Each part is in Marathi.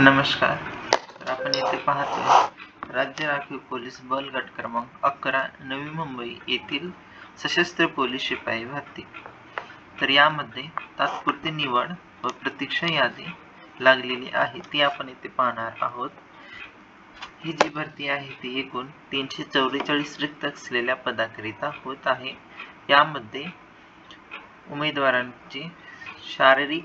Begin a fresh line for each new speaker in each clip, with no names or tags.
नमस्कार. तर आपण येथे पाहतो राज्य राखीव पोलीस बल गट क्रमांक अकरा नवी मुंबई येथील सशस्त्र पोलीस शिपाई भरती. तर यामध्ये तात्पुरती निवड व प्रतीक्षा यादी लागलेली आहे ती आपण येथे पाहणार आहोत. ही जी भरती आहे ती एकूण तीनशे चौवेचाळीस रिक्त असलेल्या पदाकरिता होत आहे. यामध्ये उमेदवारांची शारीरिक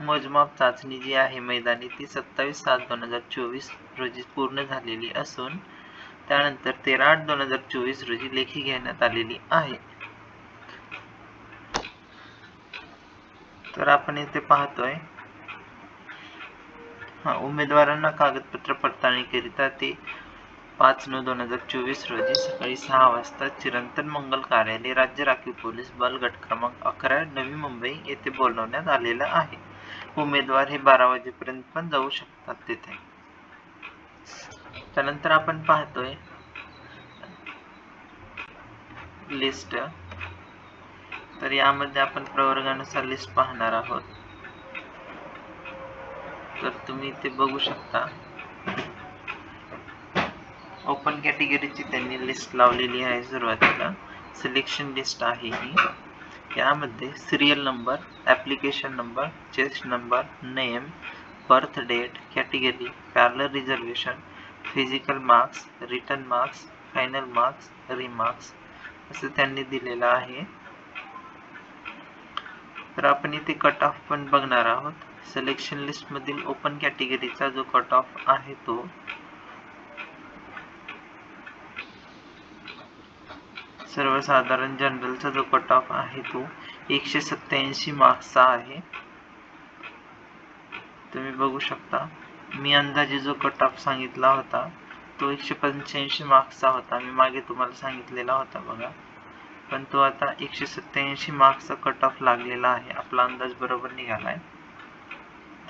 मोजमाप चाचणी जी आहे मैदानी ती सत्तावीस सात दोन हजार चोवीस रोजी पूर्ण झालेली असून त्यानंतर तेरा आठ दोन हजार चोवीस रोजी लेखी घेण्यात आलेली आहे. तर आपण इथे पाहतोय हा उमेदवारांना कागदपत्र पडताळणी करिता ते पाच नऊ दोन हजार चोवीस रोजी सकाळी सहा वाजता चिरंतन मंगल कार्यालय राज्य राखीव पोलीस बल गट क्रमांक अकरा नवी मुंबई येथे बोलवण्यात आलेलं आहे. उमेदवार हे बारा वाजेपर्यंत पण जाऊ शकतात तिथे. त्यानंतर आपण पाहतोय लिस्ट तर यामध्ये आपण प्रवर्गानुसार लिस्ट पाहणार आहोत. तर तुम्ही इथे बघू शकता. ओपन कॅटेगरीची त्यांनी लिस्ट लावलेली आहे सुरुवातीला. सिलेक्शन लिस्ट आहे ही. यामध्ये serial number application number chest number name birth date category parallel reservation physical marks written marks final marks remarks असं त्यांनी दिलेलं आहे. तर आपण इथे कट ऑफ पण बघणार आहोत. सिलेक्शन लिस्टमधील ओपन कॅटेगरीचा जो कट ऑफ आहे तो सर्वसाधारण जनरलचा जो कट ऑफ आहे तो एकशे सत्त्याऐंशी मार्क्सचा आहे. तुम्ही बघू शकता मी अंदाजे जो कट ऑफ सांगितला होता तो एकशे पंच्याऐंशी मार्क्सचा होता. मी मागे तुम्हाला सांगितलेला होता बघा. पण तो आता एकशे सत्त्याऐंशी मार्क्सचा कट ऑफ लागलेला आहे. आपला अंदाज बरोबर निघालाय.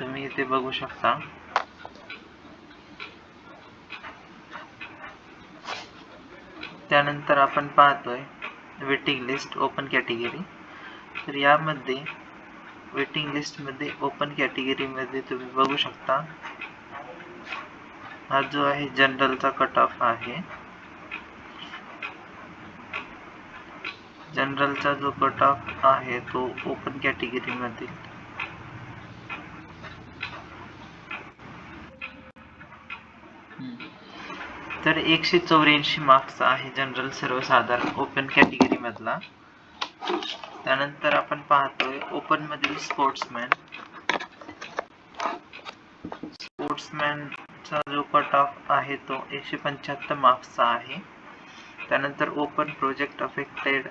तुम्ही इथे बघू शकता. त्यानंतर आपण पाहतोय वेटिंग लिस्ट ओपन कॅटेगरी तर यामध्ये वेटिंग लिस्ट लिस्टमध्ये ओपन कॅटेगरीमध्ये तुम्ही बघू शकता. हा जो आहे जनरलचा कट ऑफ़ आहे. जनरलचा जो कट ऑफ़ आहे तो ओपन कॅटेगरीमधील तर एकशे चौऱ्याऐंशी मार्क्स आहे जनरल सर्वसाधारण ओपन कॅटेगरी मधला. त्यानंतर आपण पाहतोय ओपन मधील स्पोर्ट्समॅन स्पोर्ट्समॅनचा जो कट ऑफ आहे तो एकशे पंच्याहत्तर मार्क्सचा आहे. त्यानंतर ओपन प्रोजेक्ट अफेक्टेड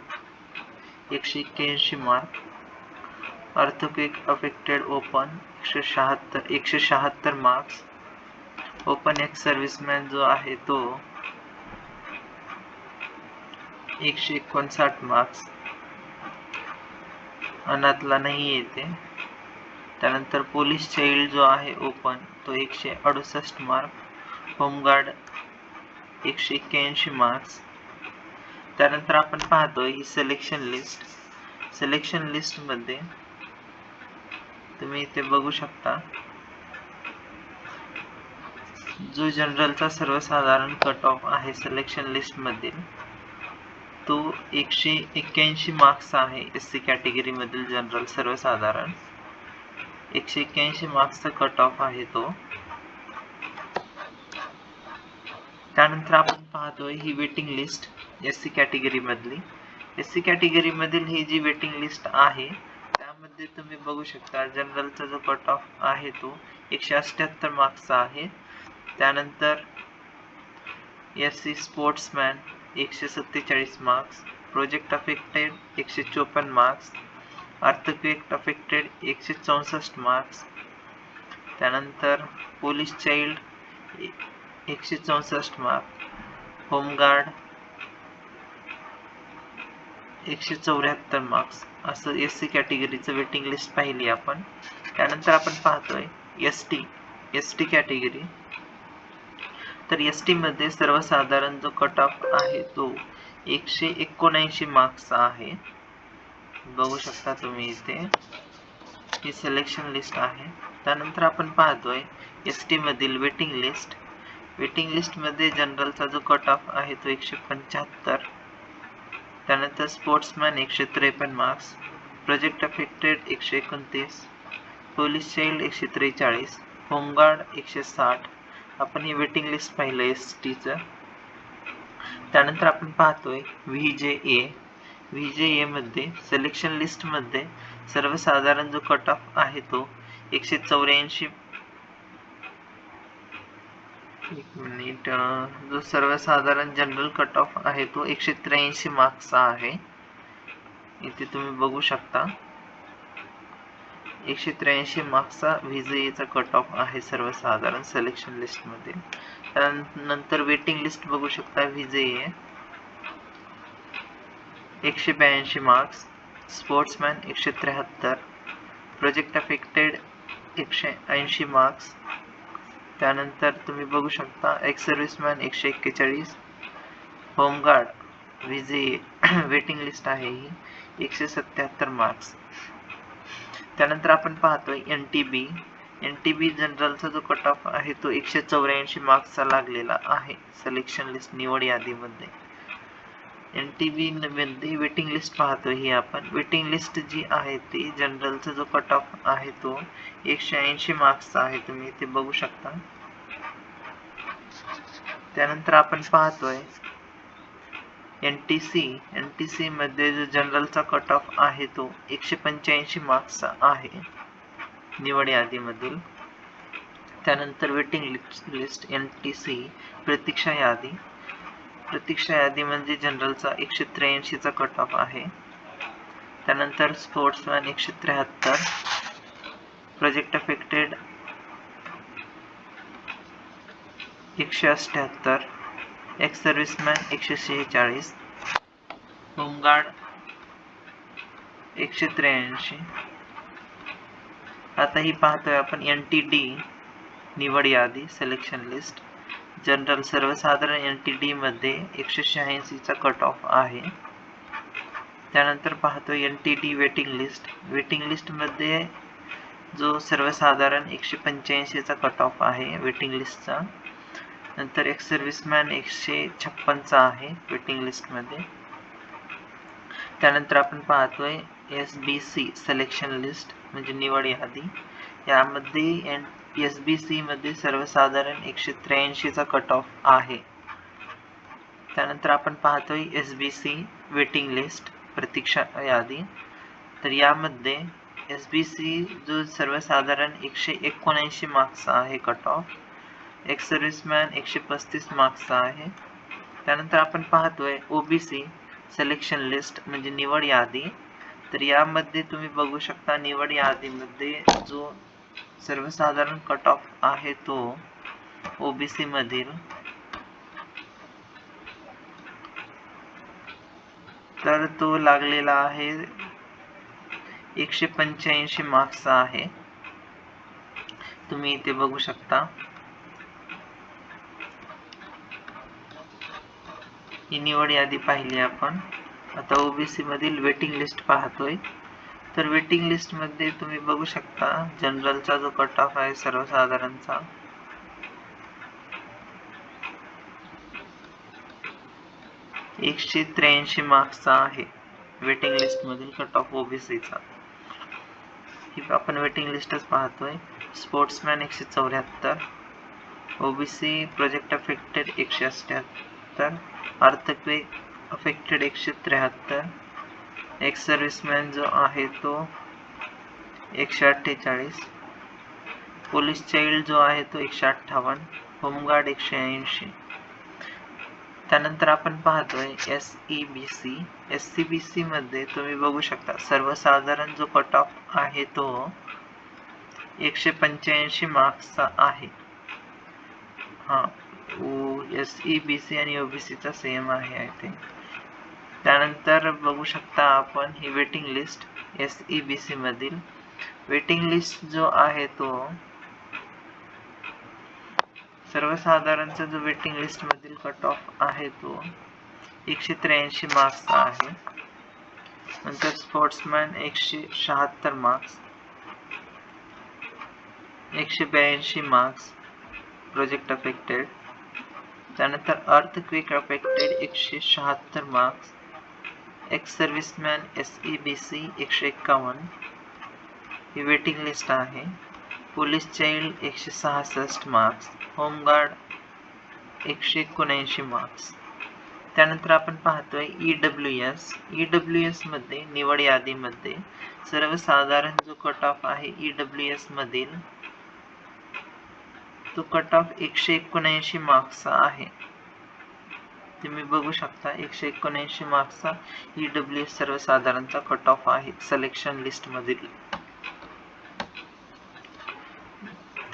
एकशे एक्क्याऐंशी मार्क अर्थक्विक अफेक्टेड ओपन एकशे शहात्तर एकशे शहात्तर मार्क्स ओपन एक्स सर्व्हिसमॅन जो आहे तो एकशे एकोणसाठ मार्क्स अनाथला नाही येते. त्यानंतर पोलीस चाइल्ड जो आहे ओपन तो एकशे अडुसष्ट मार्क होमगार्ड एकशे एक्क्याऐंशी मार्क्स त्यानंतर आपण पाहतोय ही सिलेक्शन लिस्ट सिलेक्शन लिस्टमध्ये तुम्ही इथे बघू शकता. जो जनरलचा सर्वसाधारण कट ऑफ आहे सिलेक्शन लिस्टमधील तो एकशे एक्क्याऐंशी मार्क्स आहे एस सी कॅटेगरीमधील जनरल सर्वसाधारण. एकशे एक्क्याऐंशी मार्क्सचा कट ऑफ आहे तो. त्यानंतर आपण पाहतोय ही वेटिंग लिस्ट एस सी कॅटेगरीमधली एस सी कॅटेगरीमधील ही जी वेटिंग लिस्ट आहे त्यामध्ये तुम्ही बघू शकता जनरलचा जो कट ऑफ आहे तो एकशे अठ्ठ्याहत्तर मार्क्सचा आहे. त्यानंतर एस सी स्पोर्ट्समॅन एकशे सत्तेचाळीस मार्क्स प्रोजेक्ट अफेक्टेड एकशे चोपन्न मार्क्स अर्थक्वेक अफेक्टेड एकशे चौसष्ट मार्क्स त्यानंतर पोलीस चाइल्ड एकशे चौसष्ट मार्क होमगार्ड एकशे चौऱ्याहत्तर मार्क्स असं एस सी कॅटेगरीचं वेटिंग लिस्ट पाहिली आपण. त्यानंतर आपण पाहतोय S T S T category. तर एस टीमध्ये सर्वसाधारण जो कट ऑफ आहे तो एकशे एकोणऐंशी मार्क्सचा आहे. बघू शकता तुम्ही इथे. ही सिलेक्शन लिस्ट आहे. त्यानंतर आपण पाहतोय एस टीमधील वेटिंग लिस्ट वेटिंग लिस्टमध्ये जनरलचा जो कट ऑफ आहे तो एकशे पंच्याहत्तर. त्यानंतर स्पोर्ट्समॅन एकशे त्रेपन्न मार्क्स प्रोजेक्ट अफेक्टेड एकशे एकोणतीस. पोलीस चाइल्ड एकशे त्रेचाळीस. होमगार्ड एकशे साठ. आपण हे वेटिंग लिस्ट पाहिलं एस टीचं त्यानंतर आपण पाहतोय V J A V J ए मध्ये सिलेक्शन लिस्टमध्ये सर्वसाधारण जो कट ऑफ आहे तो एकशे चौऱ्याऐंशी. एक मिनिट जो सर्वसाधारण जनरल कट ऑफ आहे तो एकशे त्र्याऐंशी मार्क्सचा आहे. इथे तुम्ही बघू शकता. एकशे त्र्याऐंशी मार्क्सचा व्हीजेचा कट ऑफ आहे सर्वसाधारण सिलेक्शन लिस्टमध्ये त्यानंतर वेटिंग लिस्ट बघू शकता व्हीजे एकशे ब्याऐंशी मार्क्स स्पोर्ट्समॅन एकशे त्र्याहत्तर प्रोजेक्ट अफेक्टेड एकशे ऐंशी मार्क्स. त्यानंतर तुम्ही बघू शकता एक्स सर्व्हिसमॅन एकशे एक्केचाळीस होमगार्ड विजे वेटिंग लिस्ट आहे ही एकशे सत्याहत्तर मार्क्स. त्यानंतर आपण पाहतोय N T B N T B जनरलचा जो कट ऑफ आहे तो एकशे चौऱ्याऐंशी मार्क्सचा लागलेला आहे. सिलेक्शन लिस्ट निवड यादीमध्ये. एन टी बी मध्ये वेटिंग लिस्ट पाहतोय ही आपण. वेटिंग लिस्ट जी आहे ती जनरलचा जो कट ऑफ आहे तो एकशे ऐंशी मार्क्सचा आहे. तुम्ही इथे बघू शकता. त्यानंतर आपण पाहतोय N T C N T सीमध्ये जो जनरलचा कट ऑफ आहे तो एकशे पंच्याऐंशी मार्क्सचा आहे. निवड यादीमधील. त्यानंतर waiting list N T C प्रतीक्षा यादी. प्रतीक्षा यादी म्हणजे जनरलचा एकशे त्र्याऐंशीचा कट ऑफ आहे. त्यानंतर स्पोर्ट्समॅन एकशे त्र्याहत्तर. प्रोजेक्ट अफेक्टेड एकशे अठ्ठ्याहत्तर एक्स सर्व्हिसमॅन एकशे शेहेचाळीस होमगार्ड एकशे त्र्याऐंशी. आता ही पाहतोय आपण एन टी डी निवड यादी सिलेक्शन लिस्ट जनरल सर्वसाधारण एन टी डी मध्ये एकशे शहाऐंशीचा कट ऑफ आहे. त्यानंतर पाहतो N T D waiting list waiting लिस्टमध्ये जो सर्वसाधारण एकशे पंच्याऐंशीचा कट ऑफ आहे वेटिंग लिस्टचा नंतर एक सर्व्हिसमॅन एकशे छप्पनचा आहे वेटिंग लिस्टमध्ये त्यानंतर आपण पाहतोय S B C selection list म्हणजे निवड यादी. यामध्ये एन एस बी सीमध्ये सर्वसाधारण एकशे त्र्याऐंशीचा कट ऑफ आहे. त्यानंतर आपण पाहतोय S B C waiting list प्रतीक्षा यादी. तर यामध्ये एस बी सी जो सर्वसाधारण एकशे एकोणऐंशी मार्क्सचा आहे कट ऑफ एक सर्व्हिसमॅन एकशे पस्तीस मार्क्सचा आहे. त्यानंतर आपण पाहतोय ओबीसी सिलेक्शन लिस्ट म्हणजे निवड यादी. तर यामध्ये तुम्ही बघू शकता निवड यादीमध्ये जो सर्वसाधारण कट ऑफ आहे तो ओबीसी मधील. तर तो लागलेला आहे एकशे पंच्याऐंशी मार्क्सचा आहे. तुम्ही इथे बघू शकता. ही निवड यादी पाहिली आपण. आता ओबीसी मधील वेटिंग लिस्ट पाहतोय. तर वेटिंग लिस्टमध्ये तुम्ही बघू शकता जनरलचा जो कट ऑफ आहे सर्वसाधारणचा. एकशे त्र्याऐंशी मार्क्सचा आहे वेटिंग लिस्ट मधील कट ऑफ ओबीसीचा ही आपण वेटिंग लिस्टच पाहतोय. स्पोर्ट्समॅन एकशे चौऱ्याहत्तर ओबीसी प्रोजेक्ट अफेक्टेड एकशे अठ्ठ्याहत्तर अर्थक्वेक अफेक्टेड एकशे त्र्याहत्तर. एक सर्व्हिसमॅन जो आहे तो एकशे अठ्ठेचाळीस. पोलीस चाइल्ड जो आहे तो एकशे अठ्ठावन्न. होमगार्ड एकशे ऐंशी. त्यानंतर आपण पाहतोय S E B C S C B C मध्ये तुम्ही बघू शकता सर्वसाधारण जो कट ऑफ आहे तो एकशे पंच्याऐंशी मार्क्सचा आहे. हा एस सी ओबीसीचा सेम आहे आय थिंक त्यानंतर बघू शकता आपण ही waiting list S E B C मधील. वेटिंग लिस्ट जो आहे तो सर्वसाधारणचा जो वेटिंग लिस्ट मधील कट ऑफ़ आहे तो एकशे त्र्याऐंशी मार्क्सचा आहे. नंतर स्पोर्ट्समॅन एकशे शहात्तर मार्क्स एकशे ब्याऐंशी मार्क्स प्रोजेक्ट अफेक्टेड त्यानंतर अर्थ क्विक अफेक्टेड एकशे शहात्तर marks ex serviceman S E B C एकशे एक्कावन्न. ही वेटिंग लिस्ट आहे. पोलीस चाइल्ड एकशे सहासष्ट मार्क्स होमगार्ड एकशे एकोणऐंशी मार्क्स. त्यानंतर आपण पाहतोय E W S E W एसमध्ये निवड यादीमध्ये सर्वसाधारण जो कट ऑफ आहे ई डब्ल्यू एस मधील तो कट ऑफ एकशे एकोणऐंशी मार्क्सचा आहे. तुम्ही बघू शकता एकशे एकोणऐंशी मार्क्सचा ई डब्ल्यू एस सर्वसाधारणचा कट ऑफ आहे सलेक्शन लिस्टमधील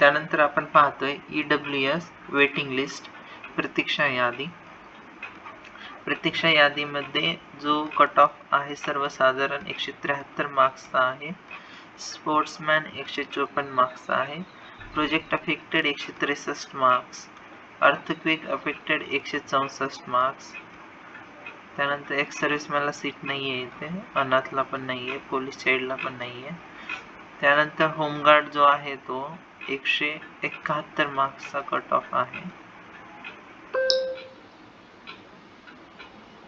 त्यानंतर आपण पाहतोय E W S waiting list प्रतीक्षा यादी. प्रतीक्षा यादीमध्ये जो कट ऑफ आहे सर्वसाधारण एकशे त्र्याहत्तर मार्क्सचा आहे. स्पोर्ट्समॅन एकशे चोपन्न मार्क्सचा आहे. प्रोजेक्ट अफेक्टेड एकशे त्रेसष्ट मार्क्स अर्थक्विक अफेक्टेड एकशे चौसष्ट मार्क्स त्यानंतर एक्स सर्व्हिसमॅनला सीट नाही आहे इथे, अनाथला पण नाही आहे पोलीस चाइल्डला पण नाही आहे त्यानंतर होमगार्ड जो आहे तो एकशे एकाहत्तर मार्क्सचा कट ऑफ़ आहे.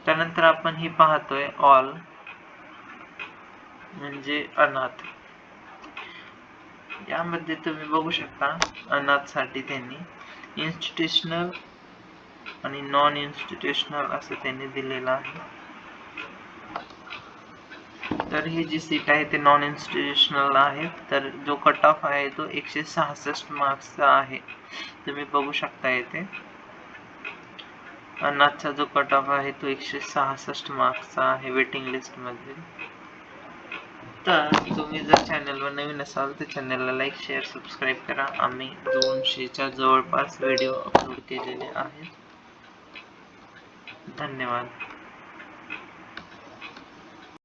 त्यानंतर आपण ही पाहतोय ऑल म्हणजे अनाथ. यामध्ये तुम्ही बघू शकता अनाथसाठी त्यांनी इन्स्टिट्यूशनल आणि नॉन इन्स्टिट्यूशनल असं त्यांनी दिलेलं आहे. तर ही जी सीट आहे ते नॉन इन्स्टिट्युशनल आहे. तर जो कट ऑफ आहे तो एकशे सहासष्ट मार्क्सचा आहे. तुम्ही बघू शकता येथे अनाथचा जो कट ऑफ आहे तो एकशे सहासष्ट मार्क्सचा आहे वेटिंग लिस्टमध्ये. तर तुम्ही जर चॅनलवर नवीन असाल तर चॅनलला लाईक शेअर सबस्क्राईब करा. आम्ही दोनशेच्या जवळपास व्हिडिओ अपलोड केलेले आहेत. धन्यवाद.